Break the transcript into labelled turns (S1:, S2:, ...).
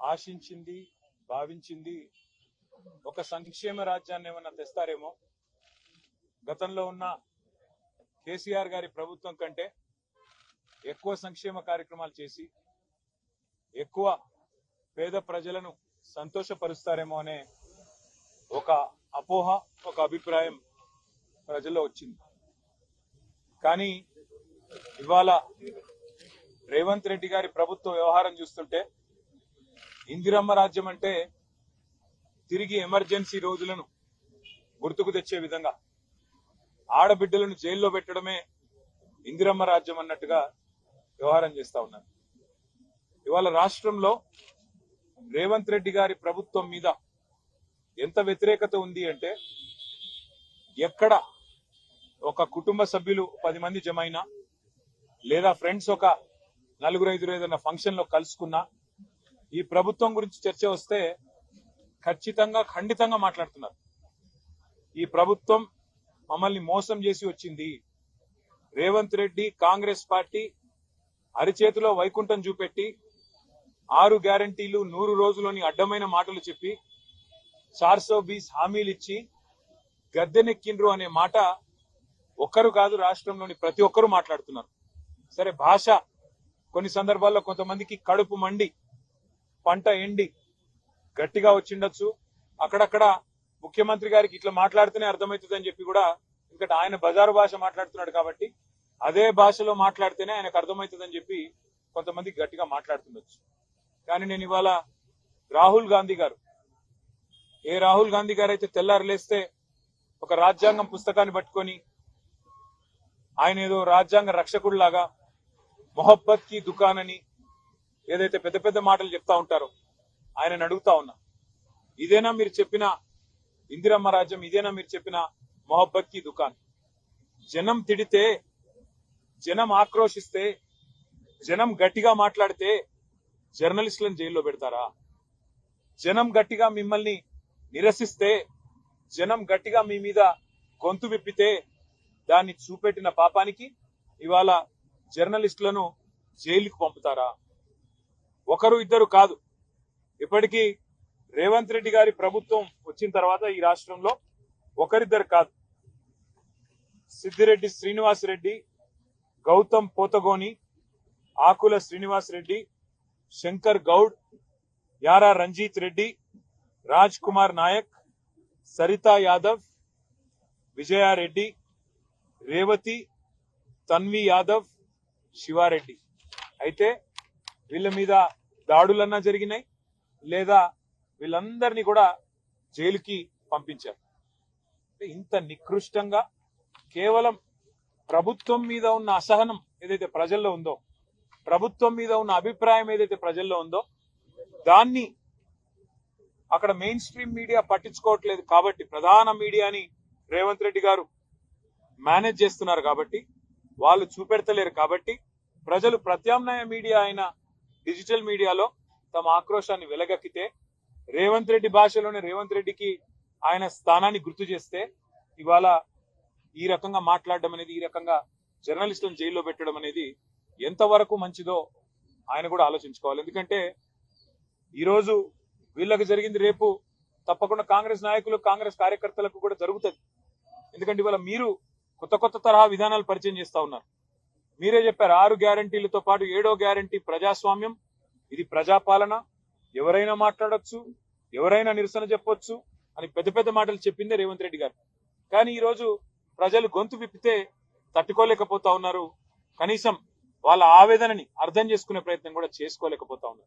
S1: ఆశించింది భావించింది. ఒక సంక్షేమ రాజ్యాన్ని ఏమన్నా తెస్తారేమో? గతంలో ఉన్న కేసీఆర్ గారి ప్రభుత్వం కంటే ఎక్కువ సంక్షేమ కార్యక్రమాలు చేసి ఎక్కువ పేద ప్రజలను సంతోషపరుస్తారేమో అనే ఒక అపోహ ఒక అభిప్రాయం ప్రజల్లో వచ్చింది. కానీ ఇవాళ రేవంత్ రెడ్డి గారి ప్రభుత్వ వ్యవహారం చూస్తుంటే ఇందిరమ్మ రాజ్యం అంటే తిరిగి ఎమర్జెన్సీ రోజులను గుర్తుకు తెచ్చే విధంగా ఆడబిడ్డలను జైల్లో పెట్టడమే ఇందిరమ్మ రాజ్యం అన్నట్టుగా వ్యవహారం చేస్తా ఉన్నారు. ఇవాళ రాష్ట్రంలో రేవంత్ రెడ్డి గారి ప్రభుత్వం మీద ఎంత వ్యతిరేకత ఉంది అంటే ఎక్కడ ఒక కుటుంబ సభ్యులు పది మంది జమైనా లేదా ఫ్రెండ్స్ ఒక నలుగురు ఐదుగురు ఏదైనా ఫంక్షన్లో కలుసుకున్నా ఈ ప్రభుత్వం గురించి చర్చ వస్తే ఖచ్చితంగా ఖండితంగా మాట్లాడుతున్నారు. ఈ ప్రభుత్వం మమ్మల్ని మోసం చేసి వచ్చింది. రేవంత్ రెడ్డి కాంగ్రెస్ పార్టీ అరిచేతిలో వైకుంఠం చూపెట్టి ఆరు గ్యారంటీలు నూరు రోజులోని అడ్డమైన మాటలు చెప్పి చార్సో బీస్ హామీలు ఇచ్చి గద్దెనెక్కిండ్రు అనే మాట ఒక్కరు కాదు రాష్ట్రంలోని ప్రతి ఒక్కరూ మాట్లాడుతున్నారు. సరే భాష. కొన్ని సందర్భాల్లో కొంతమందికి కడుపు మండి. పంట ఎండి గట్టిగా వచ్చిండొచ్చు. అక్కడక్కడ ముఖ్యమంత్రి గారికి ఇట్లా మాట్లాడితేనే అర్థమవుతుందని చెప్పి కూడా ఎందుకంటే ఆయన బజారు భాష మాట్లాడుతున్నాడు కాబట్టి అదే భాషలో మాట్లాడితేనే ఆయనకు అర్థమవుతుందని చెప్పి కొంతమంది గట్టిగా మాట్లాడుతుండొచ్చు. కానీ నేను ఇవాళ రాహుల్ గాంధీ గారు ఏ రాహుల్ గాంధీ గారు అయితే తెల్లారులేస్తే ఒక రాజ్యాంగం పుస్తకాన్ని పట్టుకొని ఆయన ఏదో రాజ్యాంగ రక్షకుడిలాగా మొహబ్బత్కి దుకాణని ఏదైతే పెద్ద పెద్ద మాటలు చెప్తా ఉంటారో ఆయనను అడుగుతా ఉన్నా. ఇదేనా మీరు చెప్పిన ఇందిరమ్మ రాజ్యం? ఇదేనా మీరు చెప్పిన మొహబ్బత్కి దుకాన్ జనం తిడితే జనం ఆక్రోషిస్తే జనం గట్టిగా మాట్లాడితే జర్నలిస్టులను జైల్లో పెడతారా? జనం గట్టిగా మిమ్మల్ని నిరసిస్తే జనం గట్టిగా మీ మీద గొంతు విప్పితే దాన్ని చూపెట్టిన పాపానికి ఇవాళ జర్నలిస్టులను జైలుకు పంపుతారా? ఒకరు ఇద్దరు కాదు. ఇప్పటికీ రేవంత్ రెడ్డి గారి ప్రభుత్వం వచ్చిన తర్వాత ఈ రాష్ట్రంలో ఒకరిద్దరు కాదు. సిద్దిరెడ్డి శ్రీనివాస్ రెడ్డి గౌతమ్ పోతగోని ఆకుల శ్రీనివాస్ రెడ్డి శంకర్ గౌడ్ యారా రంజిత్ రెడ్డి రాజ్ కుమార్ నాయక్ సరితా యాదవ్ విజయారెడ్డి రేవతి తన్వి యాదవ్ శివారెడ్డి. అయితే వీళ్ళ మీద దాడులన్నా జరిగినాయి లేదా వీళ్ళందరినీ కూడా జైలుకి పంపించారు. ఇంత నికృష్టంగా కేవలం ప్రభుత్వం మీద ఉన్న అసహనం ఏదైతే ప్రజల్లో ఉందో ప్రభుత్వం మీద ఉన్న అభిప్రాయం ఏదైతే ప్రజల్లో ఉందో దాన్ని అక్కడ మెయిన్ స్ట్రీమ్ మీడియా పట్టించుకోవట్లేదు కాబట్టి ప్రధాన మీడియాని రేవంత్ రెడ్డి గారు మేనేజ్ చేస్తున్నారు కాబట్టి వాళ్ళు చూపెడతలేరు కాబట్టి ప్రజలు ప్రత్యామ్నాయ మీడియా అయిన డిజిటల్ మీడియాలో తమ ఆక్రోశాన్ని వెలగక్కితే రేవంత్ రెడ్డి భాషలోనే రేవంత్ రెడ్డికి ఆయన స్థానాన్ని గుర్తు చేస్తే ఇవాళ ఈ రకంగా మాట్లాడడం అనేది ఈ రకంగా జర్నలిస్టులను జైల్లో పెట్టడం అనేది ఎంతవరకు మంచిదో ఆయన కూడా ఆలోచించుకోవాలి. ఎందుకంటే ఈరోజు వీళ్ళకి జరిగింది రేపు తప్పకుండా కాంగ్రెస్ నాయకులు కాంగ్రెస్ కార్యకర్తలకు కూడా జరుగుతుంది. ఎందుకంటే ఇవాళ మీరు కొత్త కొత్త తరహా విధానాలు పరిచయం చేస్తా ఉన్నారు. మీరే చెప్పారు ఆరు గ్యారంటీలతో పాటు ఏడో గ్యారంటీ ప్రజాస్వామ్యం. ఇది ప్రజాపాలన. ఎవరైనా మాట్లాడొచ్చు ఎవరైనా నిరసన చెప్పొచ్చు అని పెద్ద పెద్ద మాటలు చెప్పిందే రేవంత్ రెడ్డి గారు. కానీ ఈ రోజు ప్రజలు గొంతు విప్పితే తట్టుకోలేకపోతా ఉన్నారు. కనీసం వాళ్ళ ఆవేదనని అర్థం చేసుకునే ప్రయత్నం కూడా చేసుకోలేకపోతా ఉన్నారు.